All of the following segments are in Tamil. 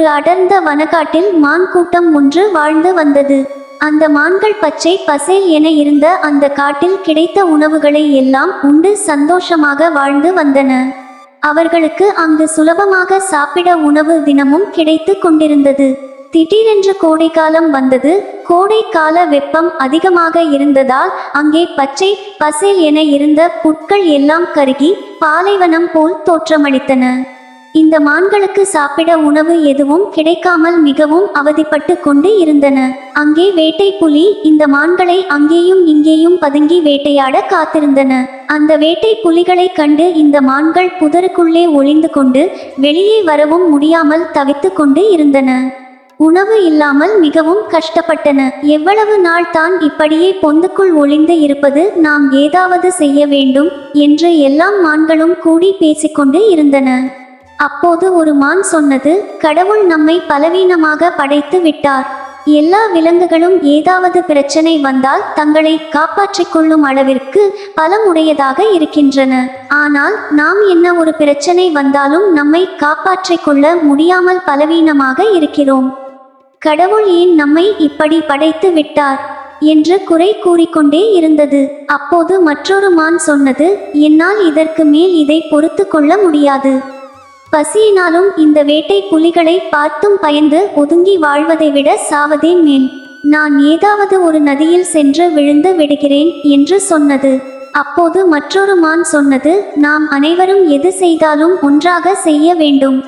ஒரு அடர்ந்த வனக்காட்டில் மான் கூட்டம் ஒன்று வாழ்ந்து வந்தது. அந்த மான்கள் பச்சை பசேல் என இருந்த அந்த காட்டில் கிடைத்த உணவுகளை எல்லாம் உண்டு சந்தோஷமாக வாழ்ந்து வந்தன. அவர்களுக்கு அங்கு சுலபமாக சாப்பிட உணவு தினமும் கிடைத்து கொண்டிருந்தது. திடீரென்று கோடைக்காலம் வந்தது. கோடைக்கால வெப்பம் அதிகமாக இருந்ததால் அங்கே பச்சை பசேல் என இருந்த புட்கள் எல்லாம் கருகி பாலைவனம் போல் தோற்றமளித்தன. இந்த மான்களுக்கு சாப்பிட உணவு எதுவும் கிடைக்காமல் மிகவும் அவதிப்பட்டு கொண்டு இருந்தன. அங்கே வேட்டை புலி இந்த மான்களை அங்கேயும் இங்கேயும் பதுங்கி வேட்டையாட காத்திருந்தன. அந்த வேட்டை புலிகளை கண்டு இந்த மான்கள் புதருக்குள்ளே ஒளிந்து கொண்டு வெளியே வரவும் முடியாமல் தவித்து கொண்டு இருந்தன. உணவு இல்லாமல் மிகவும் கஷ்டப்பட்டன. எவ்வளவு நாள் தான் இப்படியே பொந்துக்குள் ஒளிந்து இருப்பது? நாம் ஏதாவது செய்ய வேண்டும் என்று எல்லாம் மான்களும் கூடி பேசிக்கொண்டு இருந்தன. அப்போது ஒரு மான் சொன்னது கடவுள் நம்மை பலவீனமாக படைத்து விட்டார். எல்லா விலங்குகளும் ஏதாவது பிரச்சனை வந்தால் தங்களை காப்பாற்றிக் கொள்ளும் அளவிற்கு பலமுடையதாக இருக்கின்றன. ஆனால் நாம் என்ன ஒரு பிரச்சனை வந்தாலும் நம்மை காப்பாற்றிக் கொள்ள முடியாமல் பலவீனமாக இருக்கிறோம். கடவுள் ஏன் நம்மை இப்படி படைத்து விட்டார்? என்று குறை கூறிக்கொண்டே இருந்தது. அப்போது மற்றொரு மான் சொன்னது என்னால் இதற்கு மேல் இதை பொறுத்து கொள்ள முடியாது. பசியினாலும் இந்த வேட்டை புலிகளை பார்த்தும் பயந்து ஒதுங்கி வாழ்வதை விட சாவதே மேல். நான் ஏதாவது ஒரு நதியில் சென்று விழுந்து விடுகிறேன் என்று சொன்னது. அப்போது மற்றொரு மான் சொன்னது நாம் அனைவரும் எது செய்தாலும் ஒன்றாக செய்ய வேண்டும்.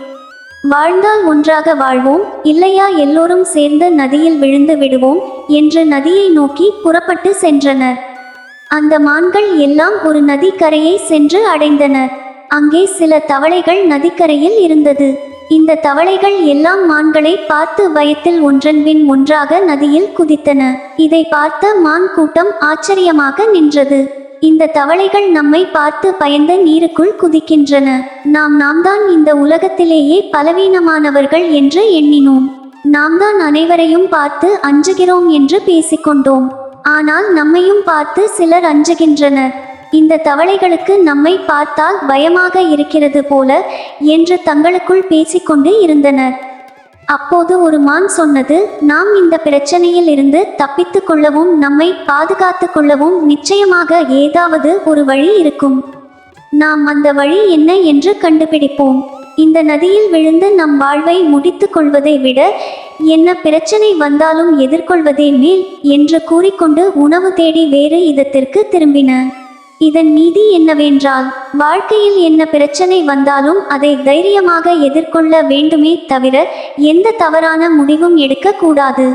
வாழ்ந்தால் ஒன்றாக வாழ்வோம் இல்லையா எல்லோரும் சேர்ந்து நதியில் விழுந்து விடுவோம் என்று நதியை நோக்கி புறப்பட்டு சென்றனர். அந்த மான்கள் எல்லாம் ஒரு நதிக்கரையை சென்று அடைந்தனர். அங்கே சில தவளைகள் நதிக்கரையில் இருந்தது. இந்த தவளைகள் எல்லாம் மான்களை பார்த்து பயத்தில் ஒன்றன் பின் ஒன்றாக நதியில் குதித்தன. இதை பார்த்த மான் கூட்டம் ஆச்சரியமாக நின்றது. இந்த தவளைகள் நம்மை பார்த்து பயந்த நீருக்குள் குதிக்கின்றன. நாம் நாம் தான் இந்த உலகத்திலேயே பலவீனமானவர்கள் என்று எண்ணினோம். நாம் தான் அனைவரையும் பார்த்து அஞ்சுகிறோம் என்று பேசிக்கொண்டோம். ஆனால் நம்மையும் பார்த்து சிலர் அஞ்சுகின்றனர். இந்த தவளைகளுக்கு நம்மை பார்த்தால் பயமாக இருக்கிறது போல என்று தங்களுக்குள் பேசிக்கொண்டு இருந்தனர். அப்போது ஒரு மான் சொன்னது நாம் இந்த பிரச்சனையில் இருந்து தப்பித்து கொள்ளவும் நம்மை பாதுகாத்து கொள்ளவும் நிச்சயமாக ஏதாவது ஒரு வழி இருக்கும். நாம் அந்த வழி என்ன என்று கண்டுபிடிப்போம். இந்த நதியில் விழுந்து நம் வாழ்வை முடித்து கொள்வதை விட என்ன பிரச்சனை வந்தாலும் எதிர்கொள்வதே மேல் என்று கூறிக்கொண்டு உணவு தேடி வேறு இதத்திற்கு திரும்பின இதன் நீதி என்னவென்றால் வாழ்க்கையில் என்ன பிரச்சனை வந்தாலும் அதை தைரியமாக எதிர்கொள்ள வேண்டுமே தவிர எந்த தவறான முடிவும் எடுக்கக்கூடாது.